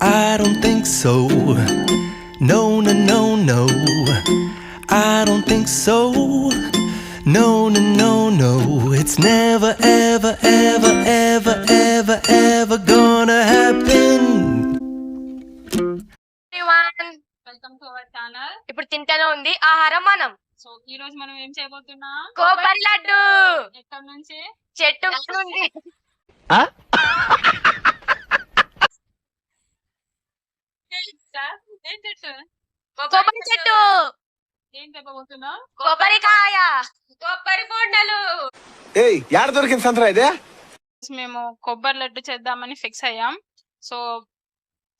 I don't think so. No, no, no, no. I don't think so. No, no, no, no. It's never, ever, ever, ever, ever, ever gonna happen. everyone. Welcome to our channel ఇప్పుడు తింటేనే ఉంది ఆహారం మనం so ఈ రోజు మనం ఏం చేయబోతున్నాం కొబ్బరి లడ్డు ఎక్కడి నుంచి చెట్టు నుండి సార్, ఏం చెట్టు కొబ్బరి చెట్టు. ఏం చెప్పబోతున్నాం కొబ్బరికాయ. కొబ్బరి బొండలు. ఏయ్ యాడ దొరికింది సంతరా ఇదే? మేము కొబ్బరి లడ్డు చేద్దామని ఫిక్స్ అయ్యాం. సో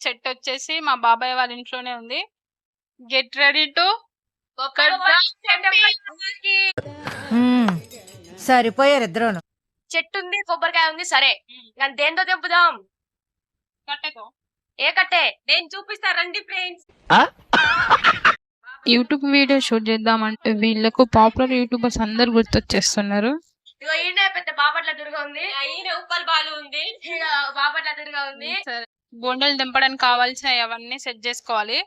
చెట్టు వచ్చేసి మా బాబాయ్ వాళ్ళ ఇంట్లోనే ఉంది. Get ready to. సరిపోయారు ఇద్దరును. చెట్టు ఉంది కొబ్బరికాయ ఉంది సరే. కానీ దేంతో తెంపుదాం? కట్టెతో ఏ కట్టే నేను చూపిస్తా రండి ఫ్రెండ్స్. యూట్యూబ్ వీడియో షూట్ చేద్దామంటే వీళ్ళకు పాపులర్ యూట్యూబర్స్ అందరు గుర్తొచ్చేస్తున్నారు. ఇగో ఈయన పెద్ద బాపట్ల దుర్గా ఉంది. ఈయన ఉప్పల్ బాలు ఉంది. బాపట్ల దుర్గా ఉంది. బొండలు దింపడానికి కావాల్సిన అవన్నీ సెట్ చేసుకోవాలి.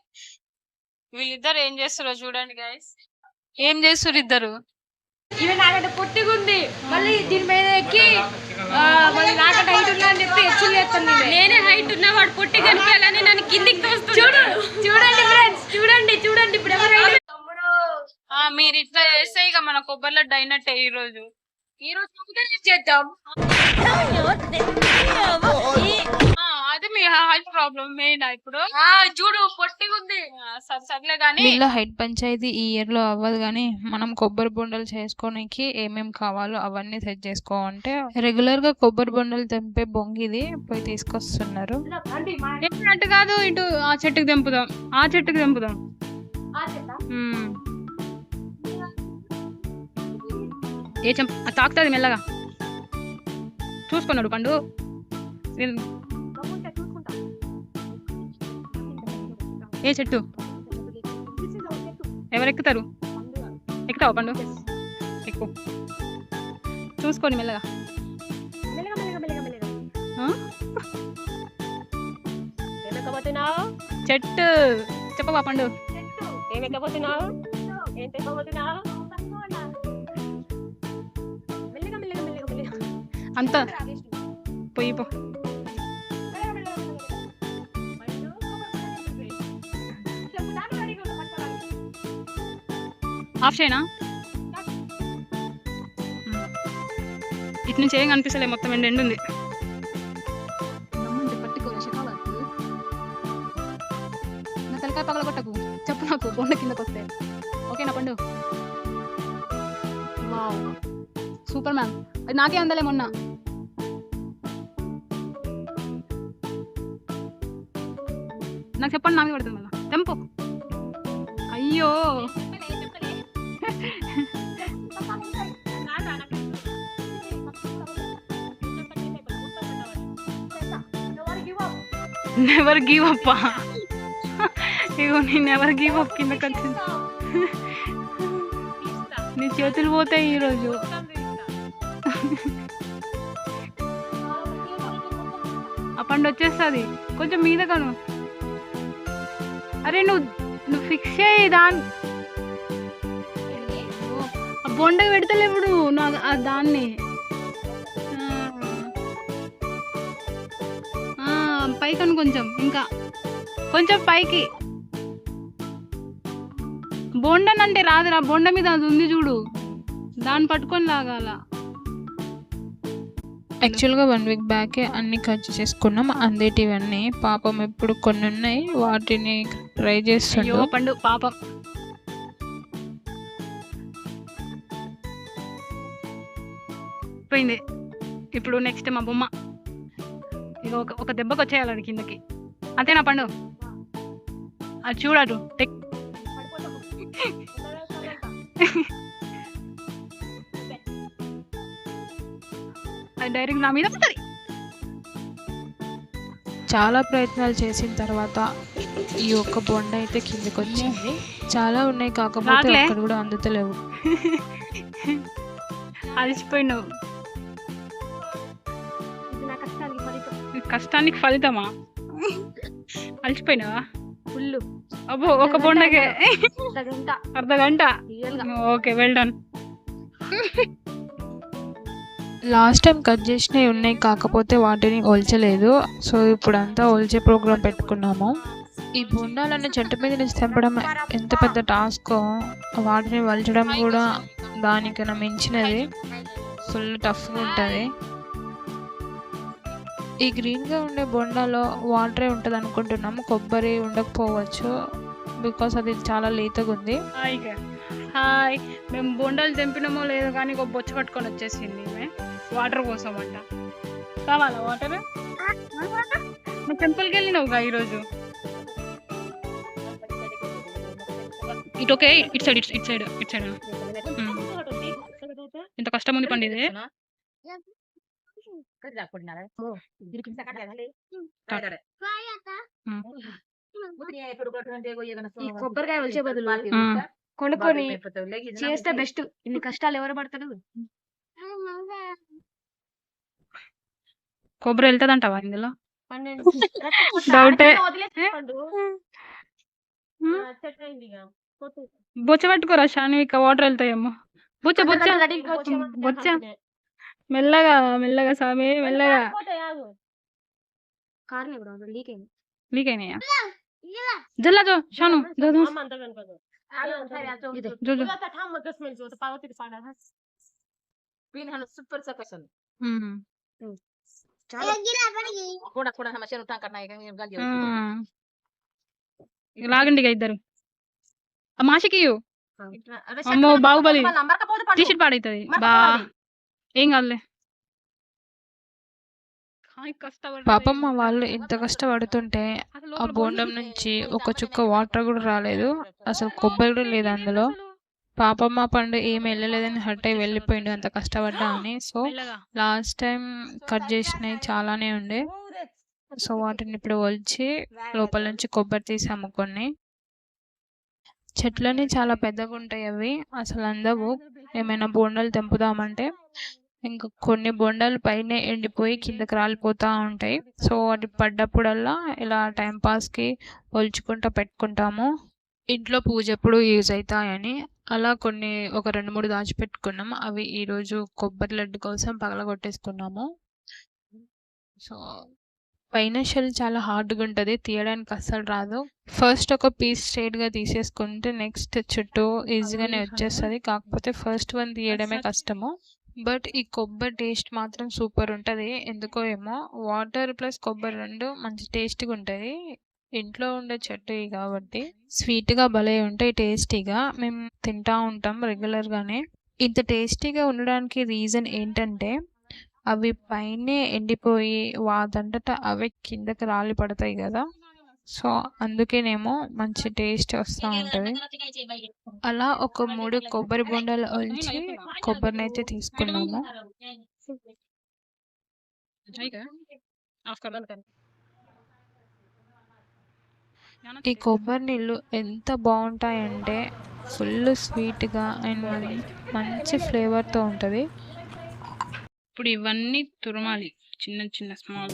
వీళ్ళిద్దరు ఏం చేస్తారో చూడండి గైస్ ఏం చేస్తారు ఇద్దరు? ఇవి నాకంటే పొట్టిగుంది. మళ్ళీ దీని మీద ఎక్కి ఆ, మళ్ళీ నాకంటే హైట్ ఉన్నా అని చెప్పి హెచ్చులు చేస్తాను నేనే హైట్ ఉన్నా వాడు పొట్టి కనిపించాలని నన్ను కిందికి తోస్తుంది చూడు చూడండి ఫ్రెండ్స్ చూడండి చూడండి ఇప్పుడు ఎవరు మీరు ఇట్లా చేస్తే ఇక మన కొబ్బరి లడ్డు అయినట్టే ఈ రోజు ఈ రోజు చేద్దాం హైట్ ప్రాబ్లం మెయిన్ ఇప్పుడు? ఆ, చూడు పొట్టిగుంది ఆ, సరే సర్లే కానీ వీళ్ళ హైట్ పంచాయతీ ఈ ఇయర్లో అవ్వదు కానీ మనం కొబ్బరి బొండలు చేసుకోనికి ఏమేం కావాలో అవన్నీ సెట్ చేసుకోవాలంటే రెగ్యులర్గా కొబ్బరి బొండలు తెంపే బొంగిది పోయి తీసుకొస్తున్నారు. అటు కాదు ఇటు ఆ చెట్టుకు తెంపుదాం. ఆ చెట్టుకు తెంపుదాం. ఏ చెంప తాకుతుంది మెల్లగా. చూసుకున్నాడు పండు. ఏ చెట్టు? ఎవరు ఎక్కుతారు ఎక్కుతావా పండు? ఎక్కువ చూసుకోండి మెల్లగా. చెట్టు. చెప్పవా పండు? ఏం అంత. పోయి పో. ఆఫ్ చేయనా hmm. ఇటు నుంచి ఏం కనిపిస్తలే మొత్తం ఎండు ఎండు ఉంది నా తలకాయ పగలగొట్టకు. చెప్పు నాకు బొండ కిందకు వస్తే ఓకేనా పండు? Super ma'am. అది నాకే అందలే మొన్న. నాకు చెప్పండి నామే పడుతుంది మళ్ళీ. తెంపు. అయ్యో. నెవర్ గివ్ అప్ ఇగో నేను నెవర్ గివ్ అప్ కిందకి వచ్చింది నీ చేతులు పోతాయి ఈరోజు. అప్పండి వచ్చేస్తుంది. కొంచెం మీద కను అరే నువ్వు నువ్వు ఫిక్స్ చేయి దాని బొండ పెడతలేవుడు దాన్ని. ఆ, పైకను కొంచెం ఇంకా. కొంచెం పైకి. బొండన్ అంటే రాదురా బొండ మీద అది ఉంది చూడు. దాన్ని పట్టుకొని లాగాల. యాక్చువల్గా వన్ వీక్ బ్యాకే అన్ని కట్ చేసుకున్నాం. అందేటివన్నీ పాపం ఇప్పుడు కొన్ని ఉన్నాయి వాటిని ట్రై చేస్తున్నాం పండు పాపం. పోయింది ఇప్పుడు నెక్స్ట్ మా బొమ్మ. ఇక ఒక ఒక దెబ్బకి వచ్చేయాలి అది కిందకి. అంతేనా పండు? అది చూడదు. టెక్ అది డైరెక్ట్ నా మీద పడుతుంది. చాలా ప్రయత్నాలు చేసిన తర్వాత ఈ ఒక్క బొండ అయితే కిందకి వచ్చింది. చాలా ఉన్నాయి కాకపోతే? అక్కడ కూడా అందుతలేవు. అలసిపోయినావు. కష్టానికి ఫలితం కష్టానికి ఫలితమా? అలసిపోయినావా? ఫుల్ అబ్బో ఒక బొండకే. గంట అర్ధ గంట? Okay well done last time cut చేసినవి ఉన్నాయి కాకపోతే వాటిని ఒల్చలేదు. సో ఇప్పుడంతా ఒల్చే ప్రోగ్రామ్ పెట్టుకున్నాము. ఈ బొండాలను చెట్టు మీద నుంచి తెంపడం ఎంత పెద్ద టాస్క్. వాటిని వలచడం కూడా దానికన్నా మించినది. ఫుల్ టఫ్గా ఉంటుంది. ఈ గ్రీన్గా ఉండే బొండాలో వాటరే ఉంటుంది అనుకుంటున్నాము కొబ్బరి ఉండకపోవచ్చు బికాస్ అది చాలా లేతగా ఉంది హాయ్ హాయ్. మేము బొండాలు తెంపినామో లేదో కానీ ఒక బొచ్చ పట్టుకొని వచ్చేసింది వాటర్ కోసం అంట కావాలా వాటర్? నువ్వు టెంపుల్కి వెళ్ళినావుగా ఈరోజు? ఇటు ఓకే ఇటు సైడ్ ఇటు సైడ్ ఇటు సైడ్. ఇంత కష్టం ఉంది పండి ఈ కొబ్బరికాయ వచ్చే బదులు. కొనుక్కొని చేస్తే బెస్ట్ ఇన్ని కష్టాలు ఎవరు పడతారు కొబ్బరి వెళ్తుందంటావా ఇందులో పన్నెండు డౌటే. బొచ్చ పట్టుకోరా శాన్విక వాటర్ వెళ్తాయేమో బొచ్చ బొచ్చ బొచ్చ. మెల్లగా మెల్లగా స్వామి మెల్లగా. లీక్ అయినాయా. జల్లా జో షాను జో జో. ఇదే. జో జో. ఉమ్. చాలా. ఉమ్. ఇక లాగండి ఇద్దరు. ఆ మాషకి. అమ్మో బాహుబలి. టీషర్ట్ పాడైతుంది. బా. ఏం కాదులే. పాపం మా వాళ్ళు ఇంత కష్టపడుతుంటే ఆ బోండం నుంచి ఒక చుక్క వాటర్ కూడా రాలేదు. అసలు కొబ్బరి కూడా లేదు అందులో పాపం మా పండు ఏం వెళ్ళలేదని హర్ట్ అయి వెళ్ళిపోయిండు. అంత కష్టపడ్డా అని. సో. లాస్ట్ టైం కట్ చేసినవి చాలానే ఉండే. సో వాటిని ఇప్పుడు ఒలిచి లోపల నుంచి కొబ్బరి తీసాము కొన్ని. చెట్లని చాలా పెద్దగా ఉంటాయి అవి. అసలు అందవు. ఏమైనా బోండాలు తెంపుదామంటే ఇంకా కొన్ని బొండాలు పైన ఎండిపోయి కిందకి రాలిపోతూ ఉంటాయి. సో వాటి పడ్డప్పుడల్లా ఇలా టైం పాస్కి ఒలుచుకుంటూ పెట్టుకుంటాము. ఇంట్లో పూజ ఎప్పుడు యూజ్ అవుతాయని అలా కొన్ని ఒక రెండు మూడు దాచిపెట్టుకున్నాం. అవి ఈరోజు కొబ్బరి లడ్డు కోసం పగలగొట్టేసుకున్నాము. సో పైన షెల్ చాలా హార్డ్గా ఉంటుంది. తీయడానికి అస్సలు రాదు. ఫస్ట్ ఒక పీస్ స్ట్రైట్గా తీసేసుకుంటే నెక్స్ట్ చుట్టూ ఈజీగానే వచ్చేస్తుంది. కాకపోతే ఫస్ట్ వన్ తీయడమే కష్టము. బట్ ఈ కొబ్బరి టేస్ట్ మాత్రం సూపర్ ఉంటుంది. ఎందుకో ఏమో వాటర్ ప్లస్ కొబ్బరి రెండు మంచి టేస్టీగా ఉంటుంది. ఇంట్లో ఉండే చెట్టు కాబట్టి స్వీట్గా భలే ఉంటాయి టేస్టీగా. మేము తింటా ఉంటాం రెగ్యులర్గానే. ఇంత టేస్టీగా ఉండడానికి రీజన్ ఏంటంటే అవి పైనే ఎండిపోయి వాదంతట అవే కిందకి రాలి పడతాయి కదా. సో అందుకేనేమో మంచి టేస్ట్ వస్తూ ఉంటుంది. అలా ఒక మూడు కొబ్బరి బొండాలు ఒలిచి కొబ్బరిని అయితే తీసుకున్నాము ఈ కొబ్బరి నీళ్ళు ఎంత బాగుంటాయంటే ఫుల్ స్వీట్గా అండ్ మంచి ఫ్లేవర్తో ఉంటుంది. ఇప్పుడు ఇవన్నీ తురమాలి. చిన్న చిన్న స్మాల్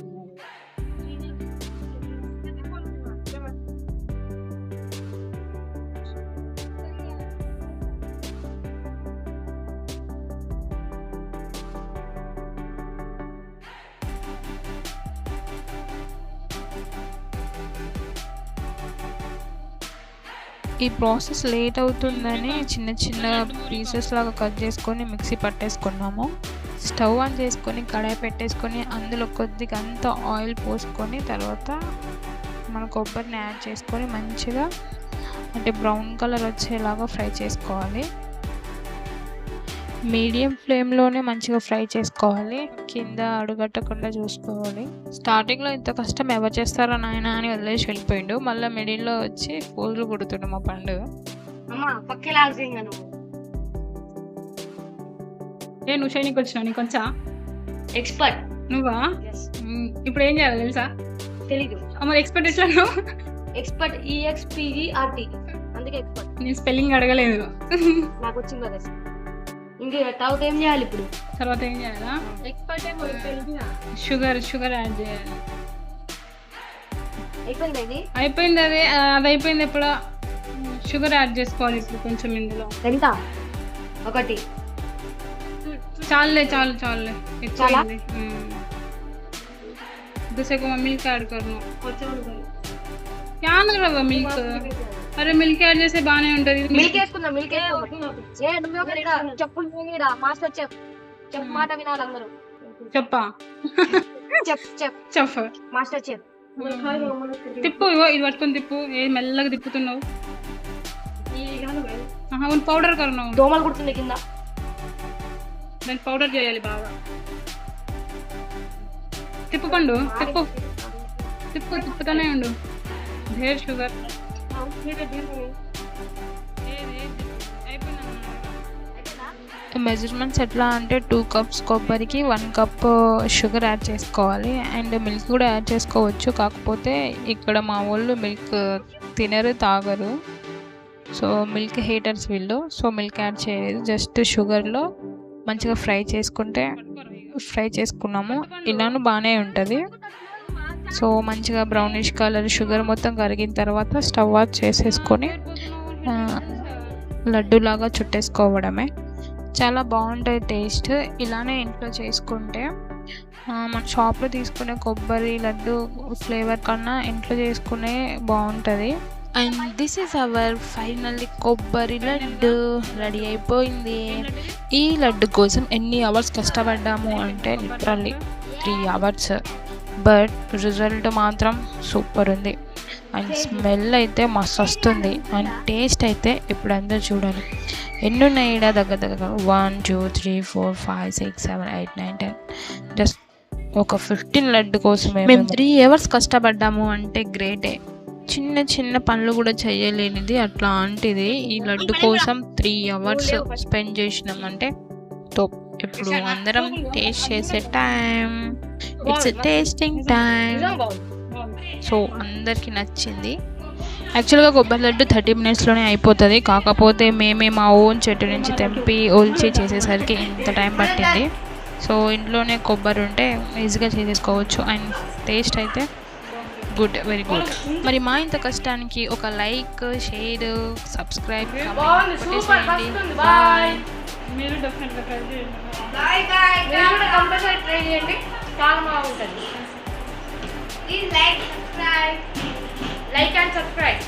ఈ ప్రాసెస్ లేట్ అవుతుందని చిన్న చిన్న పీసెస్ లాగా కట్ చేసుకొని మిక్సీ పట్టేసుకున్నాము. స్టవ్ ఆన్ చేసుకొని కడాయి పెట్టేసుకొని అందులో కొద్దిగా అంత ఆయిల్ పోసుకొని తర్వాత మన కొబ్బరిని యాడ్ చేసుకొని మంచిగా అంటే బ్రౌన్ కలర్ వచ్చేలాగా ఫ్రై చేసుకోవాలి. మీడియం ఫ్లేమ్లోనే మంచిగా ఫ్రై చేసుకోవాలి. కింద అడుగట్టకుండా చూసుకోవాలి. స్టార్టింగ్లో ఇంత కష్టం ఎవరు చేస్తారో నాయన అని వదిలేసి వెళ్ళిపోయిండు. మళ్ళీ మిడిల్లో వచ్చి పూలు కుడుతుండు మా పండు. అమ్మా పక్కేలాగా నువ్వు. ఏ నువ్వు షైనికి వచ్చినావు నీకు వచ్చా? ఎక్స్పర్ట్ నువ్వా? ఇప్పుడు ఏం చేయాలి తెలుసా? తెలీదు. మరి ఎక్స్పర్ట్ ఎట్లా నువ్వు ఎక్స్పర్ట్ ఈఎక్స్పిఈఆర్టీ అందుకే ఎక్స్పర్ట్ నేను స్పెల్లింగ్ అడగలేదు. నాకు వచ్చింది కదా ఇంకా తర్వాత ఏం చేయాలి ఇప్పుడు తర్వాత ఏం చేయాలా షుగర్ షుగర్ యాడ్ చేయాలి అయిపోయింది ఇది అయిపోయింది అది ఆ, అది అయిపోయింది ఎప్పుడో షుగర్ యాడ్ చేసుకోవాలి ఇప్పుడు కొంచెం ఇందులో ఎంత ఒకటి చాలులే చాలు చాలులే చాలా? ఎక్కువైంది दूसरे को मैं मिल्क ऐड करना क्या मतलब मिल्क అరే మిల్క్ యాడ్ చేస్తే బాగానే ఉంటది. మిల్క్ వేసుకుందాం మిల్క్ ఏ నువ్వు ఈడ చెప్పులు ఈడ మాస్టర్ చెప్. చెప్ మాట వినాలి అందరూ. చెప్పా? చెప్ చెప్. చెప్ప. మాస్టర్ చెప్. తిప్పు ఇగో ఇది పట్టుకొని తిప్పు. ఏ మెల్లగా తిప్పుతున్నావు. అవును పౌడర్ కరున్నావు దోమలు కుడుతుంది కింద. దాన్ని పౌడర్ చేయాలి బాగా. తిప్పు పండు తిప్పు. తిప్పు తిప్పుతూనే ఉండు. ఢేర్ షుగర్ మెజర్మెంట్స్ ఎట్లా అంటే టూ కప్స్ కొబ్బరికి వన్ కప్ షుగర్ యాడ్ చేసుకోవాలి. అండ్ మిల్క్ కూడా యాడ్ చేసుకోవచ్చు. కాకపోతే ఇక్కడ మా వాళ్ళు మిల్క్ uh, తినరు తాగరు. సో మిల్క్ హీటర్స్ వీళ్ళు. సో మిల్క్ యాడ్ చేయలేదు. జస్ట్ షుగర్లో మంచిగా ఫ్రై చేసుకుంటే ఫ్రై చేసుకున్నాము. ఇలాను బాగానే ఉంటుంది. సో మంచిగా బ్రౌనిష్ కలర్ షుగర్ మొత్తం కరిగిన తర్వాత స్టవ్ ఆఫ్ చేసేసుకొని లడ్డూలాగా చుట్టేసుకోవడమే. చాలా బాగుంటుంది టేస్ట్ ఇలానే ఇంట్లో చేసుకుంటే మన షాప్లో తీసుకునే కొబ్బరి లడ్డు ఫ్లేవర్ కన్నా ఇంట్లో చేసుకునే బాగుంటుంది. And this is our finally కొబ్బరి లడ్డు రెడీ అయిపోయింది. ఈ లడ్డు కోసం ఎన్ని అవర్స్ కష్టపడ్డాము అంటే literally three hours but result మాత్రం సూపర్ ఉంది. అండ్ స్మెల్ అయితే మస్తు వస్తుంది. అండ్ టేస్ట్ అయితే ఇప్పుడు అందరు చూడాలి ఎన్ని ఉన్నాయి ఈడ దగ్గర దగ్గర? One two three four five six seven eight nine ten just ఒక ఫిఫ్టీన్ లడ్డు కోసమే మేము త్రీ అవర్స్ కష్టపడ్డాము అంటే గ్రేటే చిన్న చిన్న పనులు కూడా చేయలేనిది అట్లాంటిది. ఈ లడ్డు కోసం త్రీ అవర్స్ స్పెండ్ చేసినామంటే top ఇప్పుడు అందరం టేస్ట్ చేసే time it's tasting time so అందరికీ నచ్చింది. యాక్చువల్గా కొబ్బరి లడ్డు థర్టీ మినిట్స్లోనే అయిపోతుంది. కాకపోతే మేమే మా ఓన్ చెట్టు నుంచి తెంపి ఒలిచి చేసేసరికి ఇంత టైం పట్టింది. సో ఇంట్లోనే కొబ్బరి ఉంటే ఈజీగా చేసేసుకోవచ్చు. అండ్ టేస్ట్ అయితే గుడ్ వెరీ గుడ్ మరి మా ఇంత కష్టానికి ఒక లైక్ షేర్ సబ్స్క్రైబ్ బాయ్ మీరు డెఫినెట్గా ట్రై చేయండి. మీరు కూడా కంపల్సరీ ట్రై చేయండి. చాలా బాగుంటుంది. Like and subscribe